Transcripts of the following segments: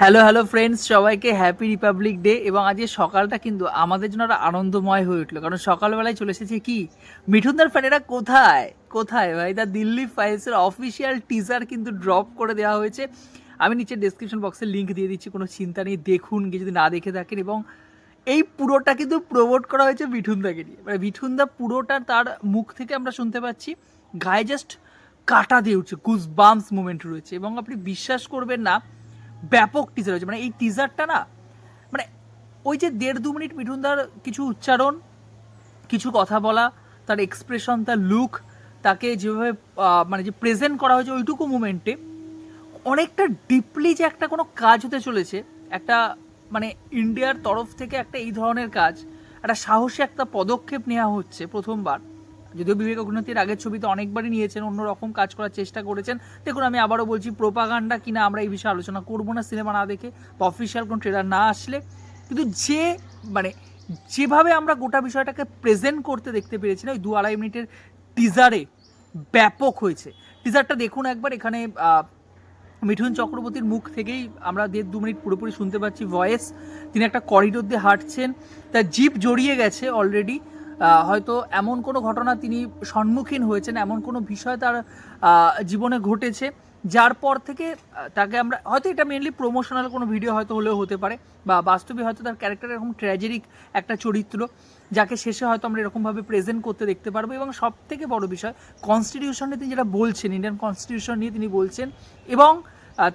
Hello hello friends সবাইকে happy republic day এবং আজকে সকালটা কিন্তু আমাদের জন্য একটা আনন্দময় হয়ে উঠল। কারণ সকালবেলায় চলে এসেছে কি? মিঠুনদার ফ্যানেরা কোথায়? কোথায় ভাই? দা দিল্লি ফাইলসের অফিসিয়াল টিজার কিন্তু ড্রপ করে দেওয়া হয়েছে। আমি নিচে ডেসক্রিপশন বক্সে লিঙ্ক দিয়ে দিচ্ছি, কোনো চিন্তা নেই। দেখুন, গিয়ে যদি না দেখে থাকেন এবং এই পুরোটা কিন্তু প্রমোট করা হয়েছে মিঠুনদাকে নিয়ে। মানে মিঠুনদা পুরোটা তার মুখ থেকে আমরা শুনতে পাচ্ছি। গায়ে জাস্ট কাটা দিয়ে উঠছে গুজ বামস মুভমেন্ট রয়েছে এবং আপনি বিশ্বাস করবেন না ব্যাপক টিজার হয়েছে। মানে এই টিজারটা না মানে ওই যে দেড় দু মিনিট মিঠুনদার কিছু উচ্চারণ, কিছু কথা বলা, তার এক্সপ্রেশন তার লুক তাকে যেভাবে মানে যে প্রেজেন্ট করা হয়েছে ওইটুকু মুমেন্টে অনেকটা ডিপলি যে একটা কোনো কাজ হতে চলেছে, একটা মানে ইন্ডিয়ার তরফ থেকে একটা এই ধরনের কাজ, একটা সাহসী একটা পদক্ষেপ নেওয়া হচ্ছে প্রথমবার। যদিও বিবেক অগ্নতির আগের ছবিতে অনেকবারই নিয়েছেন অন্যরকম কাজ করার চেষ্টা করেছেন। দেখুন, আমি আবারও বলছি প্রোপাগান্ডা কিনা আমরা এই বিষয়ে আলোচনা করব না সিনেমা না দেখে, বা অফিসিয়াল কোনো ট্রেলার না আসলে। কিন্তু যে মানে যেভাবে আমরা গোটা বিষয়টাকে প্রেজেন্ট করতে দেখতে পেরেছি না, ওই দু আড়াই মিনিটের টিজারে ব্যাপক হয়েছে। টিজারটা দেখুন একবার, এখানে মিঠুন চক্রবর্তীর মুখ থেকেই আমরা দেড় দু মিনিট পুরোপুরি শুনতে পাচ্ছি ভয়েস তিনি একটা করিডোর দিয়ে হাঁটছেন, তার জিপ জড়িয়ে গেছে অলরেডি হয়তো এমন কোনো ঘটনা তিনি সম্মুখীন হয়েছেন, এমন কোনো বিষয় তার জীবনে ঘটেছে, যার পর থেকে তাকে আমরা, হয়তো এটা মেনলি প্রমোশনাল কোনো ভিডিও হয়তো হলেও হতে পারে, বা বাস্তবে হয়তো তার ক্যারেক্টার এরকম ট্র্যাজেরিক একটা চরিত্র, যাকে শেষে হয়তো আমরা এরকমভাবে প্রেজেন্ট করতে দেখতে পারব, এবং সব থেকে বড় বিষয় কনস্টিটিউশন নিয়ে তিনি যেটা বলছেন ইন্ডিয়ান কনস্টিটিউশন নিয়ে তিনি বলছেন, এবং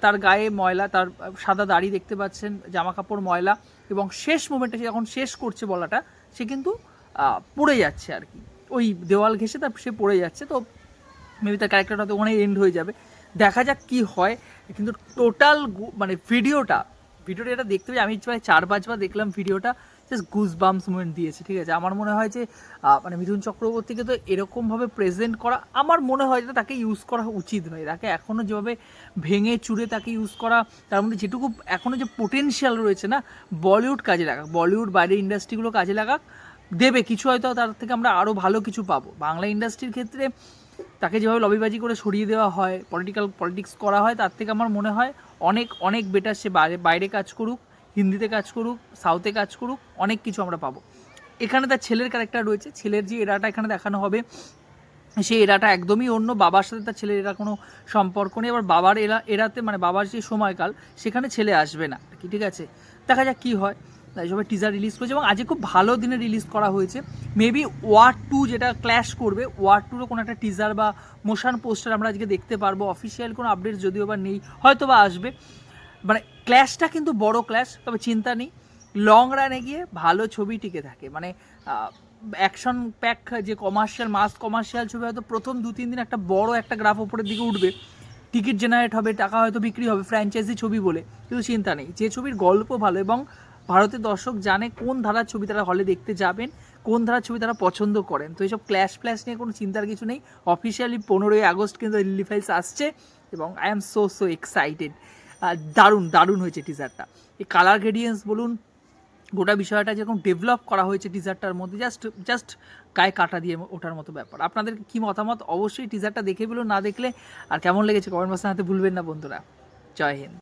তার গায়ে ময়লা, তার, সাদা দাড়ি দেখতে পাচ্ছেন, জামা কাপড় ময়লা, এবং শেষ মোমেন্টে সে যখন শেষ করছে বলাটা, সে কিন্তু পড়ে যাচ্ছে আর কি। ওই দেওয়াল ঘেসে তার সে পড়ে যাচ্ছে, তো মেবি তার ক্যারেক্টারটা হয়তো ওখানে এন্ড হয়ে যাবে। দেখা যাক কি হয়, কিন্তু টোটাল মানে ভিডিওটা ভিডিওটা এটা দেখতে পেয়ে আমি প্রায় চার পাঁচবার দেখলাম ভিডিওটা জাস্ট গুজ বামস মুভমেন্ট দিয়েছে, ঠিক আছে? আমার মনে হয় যে মানে মিথুন চক্রবর্তীকে তো এরকমভাবে প্রেজেন্ট করা, আমার মনে হয় যে তাকে ইউজ করা উচিত নয়। তাকে এখনও যেভাবে ভেঙে চুরে তাকে ইউজ করা, তার মধ্যে যেটুকু এখনও যে পোটেনশিয়াল রয়েছে না বলিউড কাজে লাগাক বলিউড বাইরের ইন্ডাস্ট্রিগুলো কাজে লাগাক দেবে, কিছু হয়তো তার থেকে আমরা আরও ভালো কিছু পাবো। বাংলা ইন্ডাস্ট্রির ক্ষেত্রে তাকে যেভাবে লবিবাজি করে সরিয়ে দেওয়া হয় পলিটিক্যাল পলিটিক্স করা হয়, তার থেকে আমার মনে হয় অনেক অনেক বেটার সে বাইরে বাইরে কাজ করুক, হিন্দিতে কাজ করুক সাউথে কাজ করুক, অনেক কিছু আমরা পাবো। এখানে তার ছেলের ক্যারেক্টার রয়েছে, ছেলের যে এরাটা এখানে দেখানো হবে, সেই এরাটা একদমই অন্য, বাবার সাথে তার ছেলের এরা কোনো সম্পর্ক নেই। আবার বাবার এরা, এরাতে মানে বাবার যে সময়কাল, সেখানে ছেলে আসবে না। কি, ঠিক আছে? দেখা যাক কী হয়। সবাই টিজার রিলিজ করেছে এবং আজকে খুব ভালো দিনে রিলিজ করা হয়েছে। মেবি ওয়ার টু যেটা ক্ল্যাশ করবে ওয়ার টুরও কোনো একটা টিজার বা মোশন পোস্টার আমরা আজকে দেখতে পারব। অফিসিয়াল কোনো আপডেট যদিও বা নেই, হয়তো বা আসবে। মানে ক্ল্যাশটা কিন্তু বড় ক্ল্যাশ তবে চিন্তা নেই। লং রানে গিয়ে ভালো ছবি টিকে থাকে। মানে অ্যাকশন প্যাক যে কমার্শিয়াল মাস কমার্শিয়াল ছবি হয়তো প্রথম দু, তিন দিন একটা বড় একটা গ্রাফ ওপরের দিকে উঠবে। টিকিট জেনারেট হবে, টাকা হয়তো বিক্রি হবে ফ্র্যাঞ্চাইজি ছবি বলে। কিন্তু চিন্তা নেই। যে ছবির গল্প ভালো এবং ভারতের দর্শক জানে কোন ধারার ছবি তারা হলে দেখতে যাবেন, কোন ধারার ছবি তারা পছন্দ করেন। তো এইসব ক্ল্যাশ ফ্ল্যাশ নিয়ে কোনো চিন্তার কিছু নেই। অফিসিয়ালি পনেরোই আগস্ট কিন্তু লিলি ফাইলস আসছে এবং I am so so excited দারুণ দারুণ হয়েছে টিজারটা এই কালার গ্রেডিয়েন্স বলুন, গোটা বিষয়টা যেরকম ডেভেলপ করা হয়েছে টিজারটার মধ্যে জাস্ট জাস্ট গায়ে কাটা দিয়ে ওঠার মতো ব্যাপার। আপনাদের কি মতামত? অবশ্যই টিজারটা দেখে বলুন না দেখলে আর কেমন লেগেছে কমেন্ট বক্সে হাতে ভুলবেন না বন্ধুরা। জয় হিন্দ।